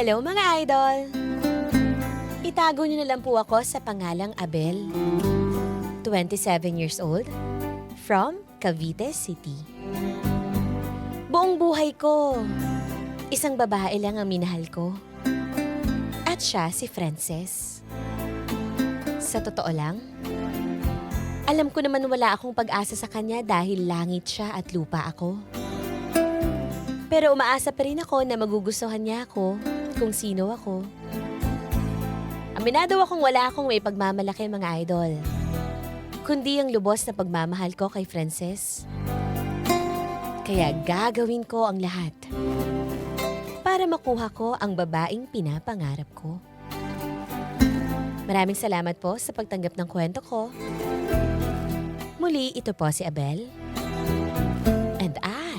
Hello mga idol! Itago niyo na lang po ako sa pangalang Abel. 27 years old, from Cavite City. Buhay ko, isang babae lang ang minahal ko. At siya si Frances. Sa totoo lang, alam ko naman wala akong pag-asa sa kanya dahil langit siya at lupa ako. Pero umaasa pa rin ako na magugustuhan niya ako kung sino ako. Aminado akong wala akong may pagmamalaki mga idol. Kundi ang lubos na pagmamahal ko kay Frances. Kaya gagawin ko ang lahat para makuha ko ang babaeng pinapangarap ko. Maraming salamat po sa pagtanggap ng kwento ko. Muli, ito po si Abel. And I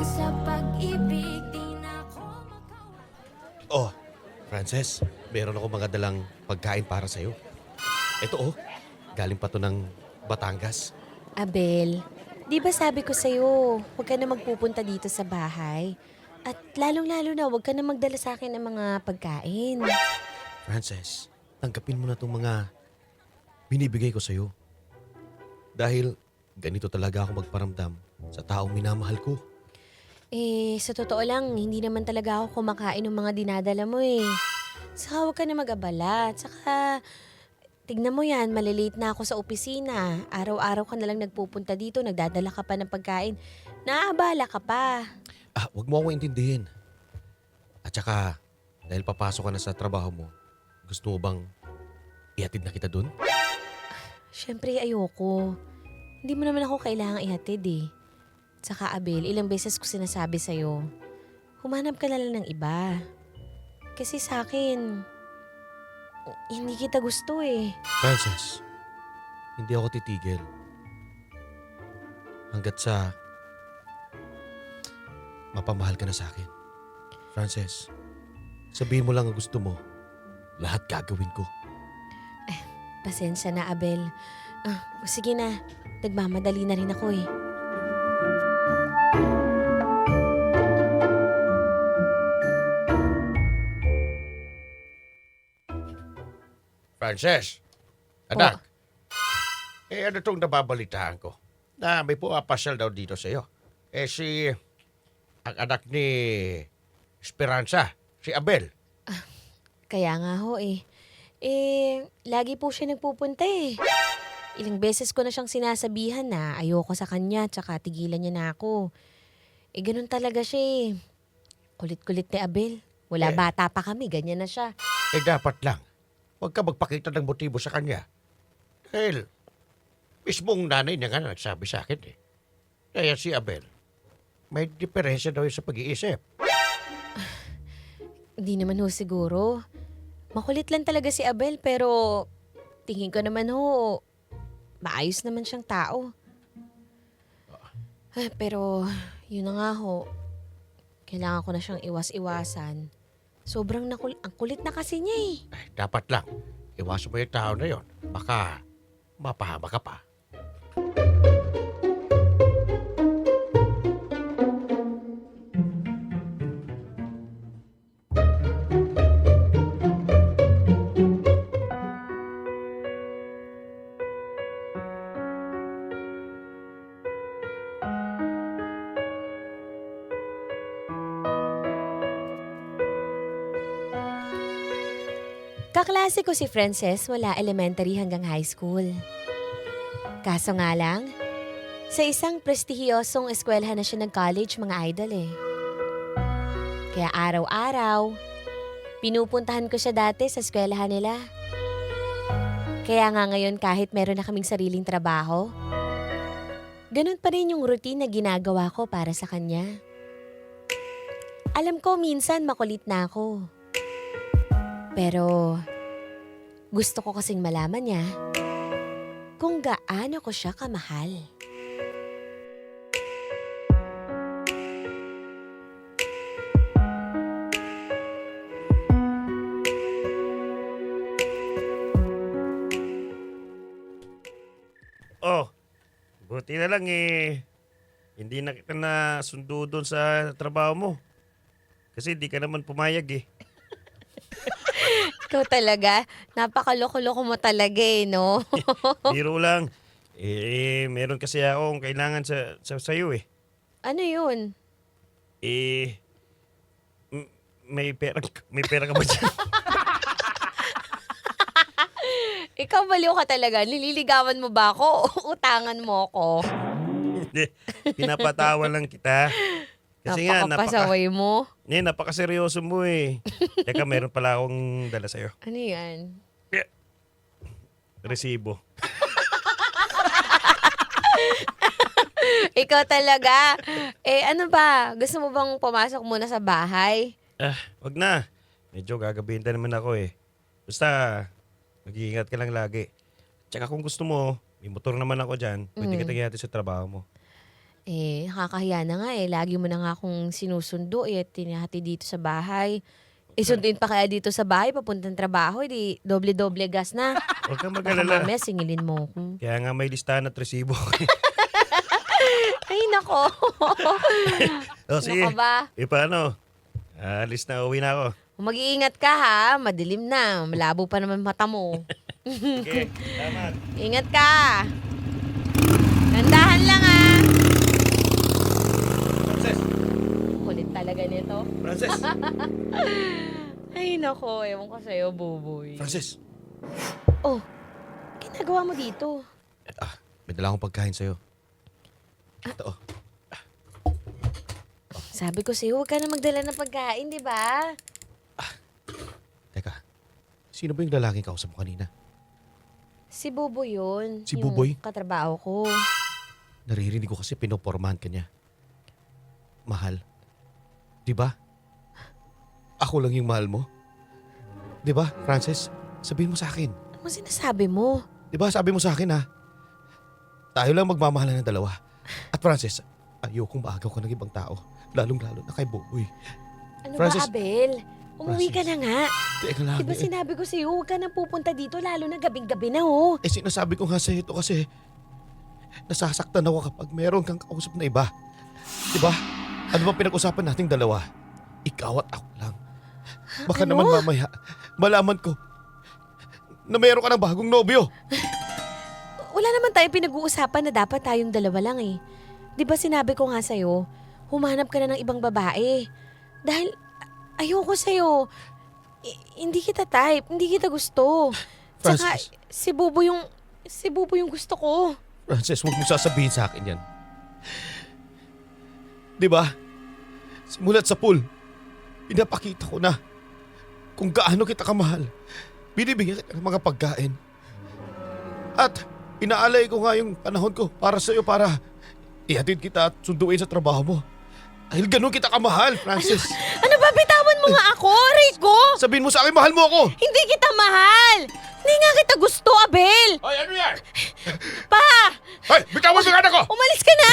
na sa pag-ibig, di na ako makawa. Oh, Frances, meron ako mga dalang pagkain para sa'yo. Ito oh, galing pa to ng Batangas. Abel, di ba sabi ko sa'yo, huwag ka na magpupunta dito sa bahay. At lalong-lalo na, huwag ka na magdala sa akin ng mga pagkain. Frances, tanggapin mo na itong mga binibigay ko sa'yo. Dahil ganito talaga ako magparamdam sa taong minamahal ko. Eh, sa totoo lang, hindi naman talaga ako kumakain ng mga dinadala mo eh. Saka huwag ka na mag-abala. Saka, tignan mo yan, malilate na ako sa opisina. Araw-araw ka na lang nagpupunta dito, nagdadala ka pa ng pagkain. Naabala ka pa. Ah, wag mo akong intindihin. At saka, dahil papasok ka na sa trabaho mo, gusto mo bang ihatid na kita dun? Siyempre, ayoko. Hindi mo naman ako kailangang ihatid eh. Tsaka Abel, ilang beses ko sinasabi sa'yo, humanap ka na lang ng iba. Kasi sa akin, hindi kita gusto eh. Frances, hindi ako titigil. Hanggat sa mapamahal ka na sa akin. Frances, sabihin mo lang ang gusto mo. Lahat gagawin ko. Pasensya na, Abel. Ah, sige na, nagmamadali na rin ako eh. Frances, anak. Eh ano tong nababalitaan ko? Na may pumapasyal daw dito sa iyo. Eh si ang anak ni Esperanza, si Abel. Kaya nga ho eh. Eh, lagi po siya nagpupunta eh. Ilang beses ko na siyang sinasabihan na ayoko sa kanya tsaka tigilan niya na ako. Eh, ganun talaga siya eh. Kulit-kulit ni Abel. Wala Eh. bata pa kami, ganyan na siya. Eh dapat lang, huwag ka magpakita ng motibo sa kanya. Dahil, mismong nanay niya nga nagsabi sa akin eh. Kaya si Abel, may diferensya daw yun sa pag-iisip. Hindi naman ho siguro. Makulit lang talaga si Abel pero tingin ko naman ho, maayos naman siyang tao. Ah, pero yun na nga ho, kailangan ko na siyang iwas-iwasan. Sobrang nakul ang kulit na kasi niya eh. Eh, dapat lang, iwasan mo yung tao na yon. Baka mapahama ka pa. Kaklase ko si Frances mula elementary hanggang high school. Kaso nga lang, Sa isang prestihiyosong eskwelahan na siya nag-college, mga idol eh. Kaya araw-araw, pinupuntahan ko siya dati sa eskwelahan nila. Kaya nga ngayon kahit meron na kaming sariling trabaho, ganun pa rin yung routine na ginagawa ko para sa kanya. Alam ko minsan makulit na ako. Pero gusto ko kasing malaman niya kung gaano ko siya kamahal. Oh, buti na lang eh. Hindi na kita na sundo doon sa trabaho mo. Kasi di ka naman pumayag eh. Ikaw talaga, napakaloko-loko mo talaga eh, no? Biro lang. Eh, meron kasi akong kailangan sa, sa sa'yo eh. ano yun? Eh, m- may pera, may pera ka ba dyan? Ikaw baliw ka talaga. Nililigawan mo ba ako utangan mo ako? Hindi, pinapatawa lang kita. Kasi nga, napaka, Napakapasaway mo. eh, napakaseryoso mo eh. Teka, meron pala akong dala sa'yo. Ano yan? Resibo. Ikaw talaga. Eh, ano ba? Gusto mo bang pumasok muna sa bahay? Ah, wag na. Medyo gagabihin na naman ako eh. Basta, mag-iingat ka lang lagi. Tsaka kung gusto mo, may motor naman ako dyan. Pwede Mm. kita kita sa trabaho mo. Eh, nakakahiya na nga eh. Lagi mo na nga akong sinusundo eh. at Tinahati dito sa bahay. Isunduin pa kaya dito sa bahay, papuntang trabaho, di doble-doble gas na. Huwag kang Baka mag-alala. mamaya singilin mo ako. Kaya nga may listahan at resibo. Ay, nako. o sige, Nako ba? e paano? Alis na, uwi na ako. Mag-iingat ka ha. Madilim na. Malabo pa naman mata mo. Okay, salamat. Ingat ka. Nandahan lang ha. Frances! Kulit nito. Frances! Ay, nako. Ewan ko sa'yo, buboy. Francis, Oh, ginagawa mo dito? ah, may dala akong pagkain sa'yo. Ito, oh. Sabi ko sa'yo, huwag ka na magdala ng pagkain, di ba? Teka, sino ba yung lalaking kausap mo kanina? Si Buboy yun. Si yung Buboy? katrabaho ko. Naririnig ko kasi pinopormahan ka niya. Mahal. Di ba? Ako lang yung mahal mo. Di ba, Francis? Sabihin mo sa akin. Ano sinasabi mo? Di ba, sabi mo sa akin ha? Tayo lang magmamahalan ng dalawa. At Francis, ayokong maagaw ka ng ibang tao. Lalong-lalo na kay Boboy. Ano Francis- ba, Abel? Umuwi ka na nga. Teka lang. Di ba eh. sinabi ko sa'yo, huwag ka na pupunta dito, lalo na gabing-gabi na, oh. Eh sinasabi ko nga sa ito kasi nasasaktan ako kapag meron kang kausap na iba. Di ba? Ano ba pinag-usapan nating dalawa? Ikaw at ako lang. Baka Ano? naman mamaya, malaman ko na meron ka ng bagong nobyo. Wala naman tayo pinag-uusapan na dapat tayong dalawa lang eh. Di ba sinabi ko nga sa'yo, humanap ka na ng ibang babae. Dahil ayoko sa'yo. I- hindi kita type, hindi kita gusto. Tsaka Francis. si Bubo yung, si Bubo yung gusto ko. Frances, huwag mo sasabihin sa akin yan. Di ba? Simulat sa pool, pinapakita ko na kung gaano kita kamahal. Binibigyan kita ng mga pagkain. At inaalay ko nga yung panahon ko para sa iyo para ihatid kita at sunduin sa trabaho mo. Dahil ganun kita kamahal, Francis. Ano ba, bitawan mo nga ako, Rico! Sabihin mo sa akin, mahal mo ako! Hindi kita mahal! Hindi nga kita gusto, Abel! Ay, ano yan? Pa! Ay, bitawan mo yung anak ko! Umalis ka na!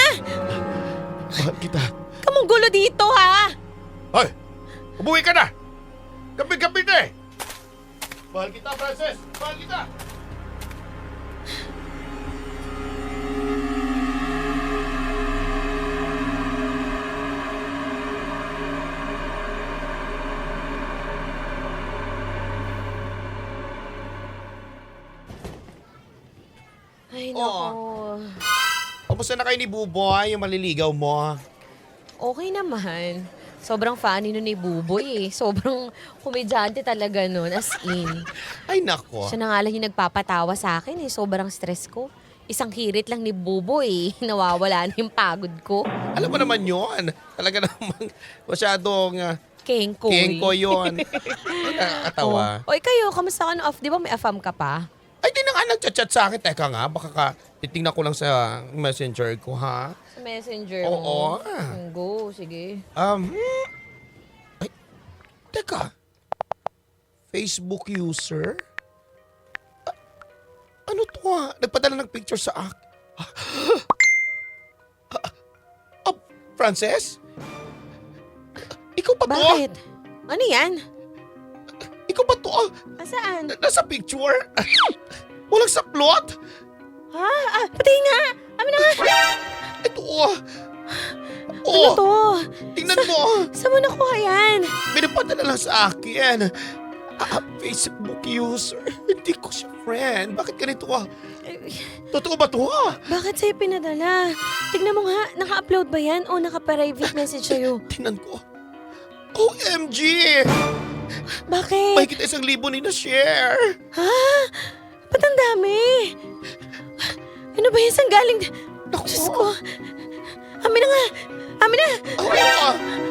Mahal kita. Kamong gulo dito, ha? Ay, umuwi ka na! Gabi-gabi na eh! Mahal kita, Francis! Mahal kita! Ay, Oo. nako. Kamusta na kayo ni Buboy, yung maliligaw mo? Okay naman. Sobrang funny nun ni Buboy eh. Sobrang komedyante talaga nun, as in. Ay nako. Siya na nga lang yung nagpapatawa sa akin eh. Sobrang stress ko. Isang hirit lang ni Buboy, nawawala na yung pagod ko. Alam mo naman yon. Talaga namang masyadong uh, Kengkoy. kengko yun. Nakakatawa. O, kayo, kamusta ka na off? Di ba may afam ka pa? Ay, di na nga nagchat-chat sa akin. Teka nga, baka ka, titingnan ko lang sa messenger ko, ha? Sa messenger Oo. mo? Mm, Go, sige. Um, ay, teka. Facebook user? A- ano to ha? Nagpadala ng picture sa akin. Ah, ah, Frances? Ikaw ba to? Bakit? Ano yan? Ikaw ba to? Asaan? Na- Nasa picture? Walang sa plot? Ha? Ah, pati nga! Amin na nga! Ito oh. Ano Oh, to? tingnan mo. Saan mo nakuha yan? Pinapadala lang sa akin. Ah, Facebook user. Hindi ko siya friend. Bakit ganito ah? Eh, Totoo ba to ah? Bakit sa'yo pinadala? Tignan mo nga, naka-upload ba yan o naka-private message sa'yo? Tingnan ko. OMG! Bakit? Mahigit isang libo ni na-share. Ha? Ba't ang dami? Ano ba yan? Saan galing? Diyos ko. Amin na nga! Amin na! Ah.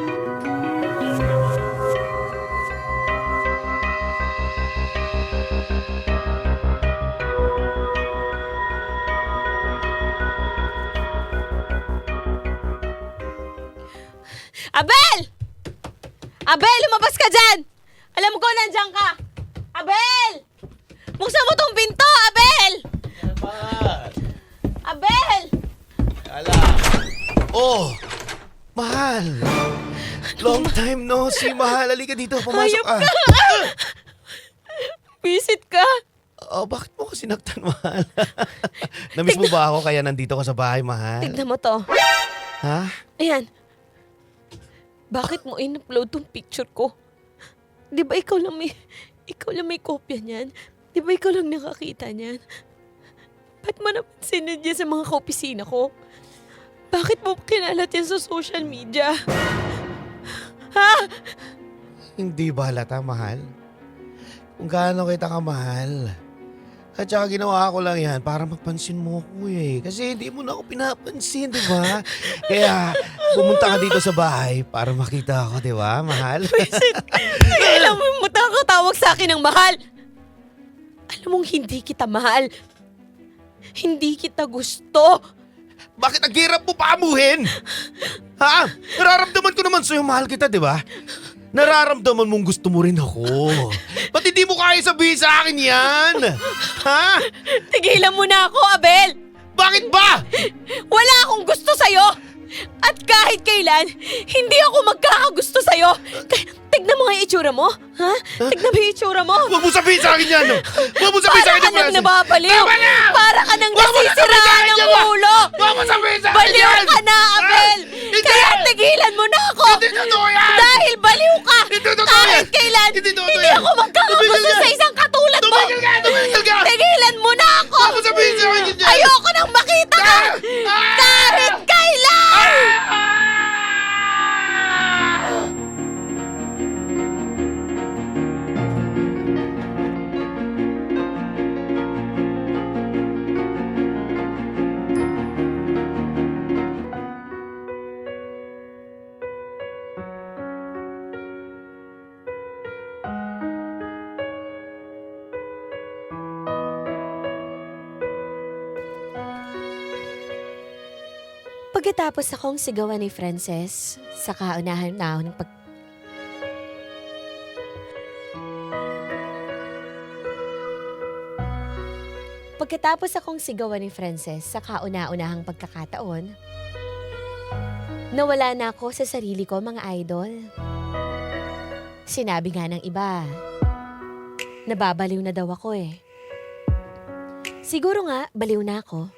Oh, mahal. Long time no see, mahal. Halika dito, pumasok Hayop ka. Visit ka! Oh, bakit mo kasi sinaktan, mahal? Namiss mo ba ako kaya nandito ka sa bahay, mahal? Tignan mo to. Ha? Ayan. Bakit mo in-upload tong picture ko? Di ba ikaw lang may, ikaw lang may kopya niyan? Di ba ikaw lang nakakita niyan? Ba't mo naman sinadya sa mga kaopisina ko? Bakit mo kinalat yan sa social media? Ha? Hindi ba halata, mahal? Kung gaano kita kamahal. At saka ginawa ko lang yan para mapansin mo ako eh. Kasi hindi mo na ako pinapansin, di ba? Kaya pumunta ka dito sa bahay para makita ako, di ba, mahal? Kailan mo mo tawag sa akin ng mahal? Alam mong hindi kita mahal. Hindi kita gusto. Bakit ang hirap mo paamuhin? Ha? Nararamdaman ko naman sa'yo, mahal kita, di ba? Nararamdaman mong gusto mo rin ako. Ba't hindi mo kaya sabihin sa akin yan? Ha? Tigilan mo na ako, Abel! Bakit ba? Wala akong gusto sa'yo! At kahit kailan, hindi ako magkakagusto sa'yo! K- tignan mo nga yung itsura mo, ha? Tignan mo yung itsura mo! Huwag mo sabihin sa akin yan. no? Huwag mo sabihin sa Para akin ka nang nababaliw! Tama na! Para ka nang Huwag mo na sabihin sa nasisiraan akin ng yan, ma! ulo! Huwag mo sabihin sa akin Baliw yan! ka na, Abel! Ah, hindi! Kaya tigilan mo na ako! Hindi totoo yan! Dahil baliw ka! Hindi totoo Kahit yan! kailan, Hindi totoo hindi yan! ako magkakagusto ka! sa isang katulad mo! Tumigil ka! Tumigil ka! Tigilan mo na ako! Huwag mo sabihin sa akin yan! Ayoko nang makita ka! Ah! Ah! Kahit kailan! Pagkatapos akong sigawan ni Frances sa kaunahan na ng pag... Pagkatapos akong sigawan ni Frances sa kauna-unahang pagkakataon, nawala na ako sa sarili ko mga idol. Sinabi nga ng iba, nababaliw na daw ako eh. Siguro nga, baliw na ako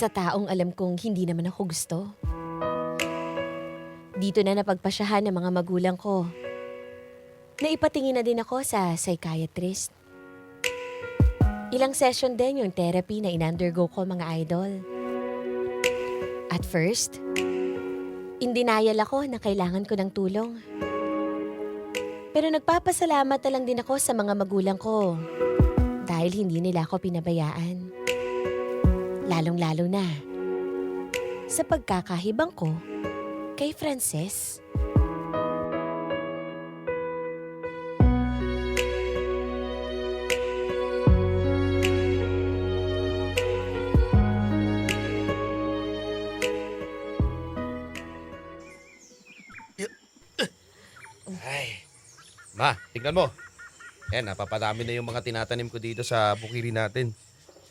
sa taong alam kong hindi naman ako gusto. Dito na napagpasyahan ng mga magulang ko. Naipatingin na din ako sa psychiatrist. Ilang session din yung therapy na in-undergo ko mga idol. At first, in denial ako na kailangan ko ng tulong. Pero nagpapasalamat na lang din ako sa mga magulang ko dahil hindi nila ako pinabayaan. Lalong-lalo na sa pagkakahibang ko kay Frances. Ma, tingnan mo. Yan, napapadami na yung mga tinatanim ko dito sa bukiri natin.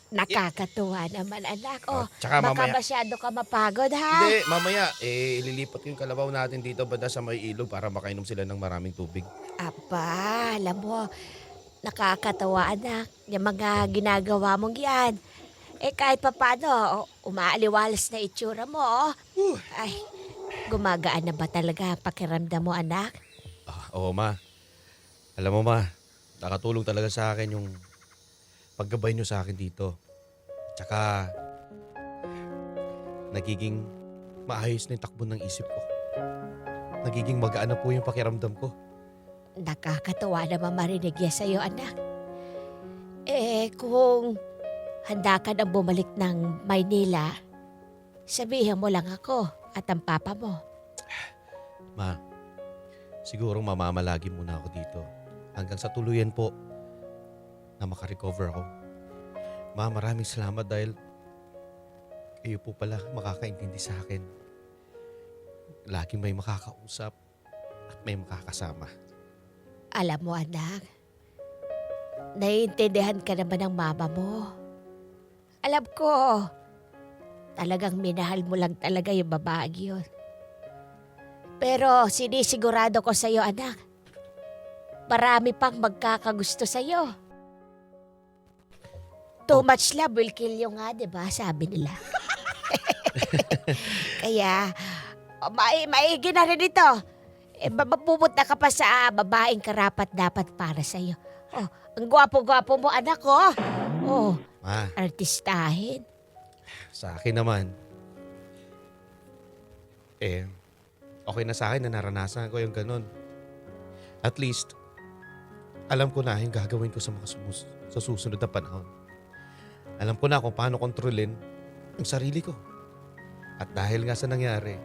Nakakatuwa naman anak. Oh, Oh, tsaka baka mamaya- masyado ka mapagod ha. Hindi, mamaya, eh, ililipat ko yung kalabaw natin dito banda sa may ilog para makainom sila ng maraming tubig. Aba, alam mo, nakakatawa anak. Yung mga ginagawa mong yan. Eh kahit pa paano, umaaliwalas na itsura mo. oh. Ay, gumagaan na ba talaga ang pakiramdam mo anak? Ah, oo, ma. Alam mo, ma, nakatulong talaga sa akin yung paggabay nyo sa akin dito. Tsaka, nagiging maayos na yung takbo ng isip ko. Nagiging magaan na po yung pakiramdam ko. Nakakatawa naman marinig yan sa'yo anak. Eh kung handa ka nang bumalik ng Maynila, sabihin mo lang ako at ang papa mo. Ma, siguro mamamalagi muna ako dito. Hanggang sa tuluyan po na makarecover ako. Ma, maraming salamat dahil kayo po pala makakaintindi sa akin. Laging may makakausap at may makakasama. Alam mo anak, naiintindihan ka naman ng mama mo. Alam ko, talagang minahal mo lang talaga yung babaeng yun. Pero sinisigurado ko sa'yo anak, marami pang magkakagusto sa'yo. Too much love will kill you nga, di ba? Sabi nila. Kaya, oh, mai maigi na rin ito. Eh, mapupunta ka pa sa babaeng karapat dapat para sa'yo. Oh, ang gwapo-gwapo mo, anak ko. Oh, Ma, artistahin. sa akin naman, eh, okay na sa akin na naranasan ko yung ganun. At least, alam ko na yung gagawin ko sa mga sumus- sa susunod na panahon. Alam ko na kung paano kontrolin ang sarili ko. At dahil nga sa nangyari,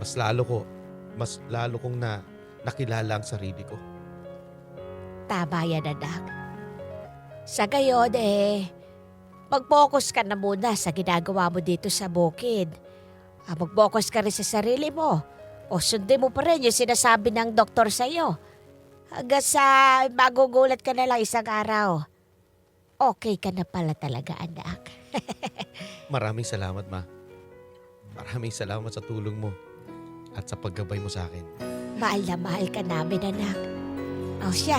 mas lalo ko, mas lalo kong na nakilala ang sarili ko. Tama yan, anak. Sa gayon, eh, mag-focus ka na muna sa ginagawa mo dito sa bukid. Ah, mag-focus ka rin sa sarili mo. O sundin mo pa rin yung sinasabi ng doktor sa'yo. Hanggang sa magugulat ka na lang isang araw. Okay ka na pala talaga, anak. Maraming salamat, Ma. Maraming salamat sa tulong mo at sa paggabay mo sa akin. Mahal na mahal ka namin, anak. O siya,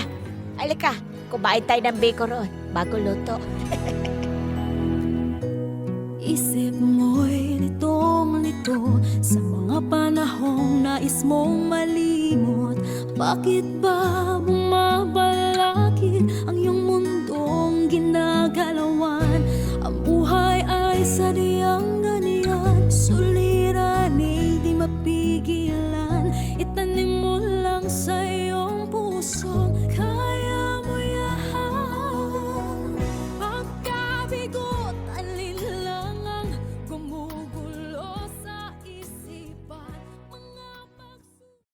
alika, kumain tayo ng bacon roon bago luto. Isip mo'y litong-lito Sa mga panahong nais mong malimot Bakit ba bumabalik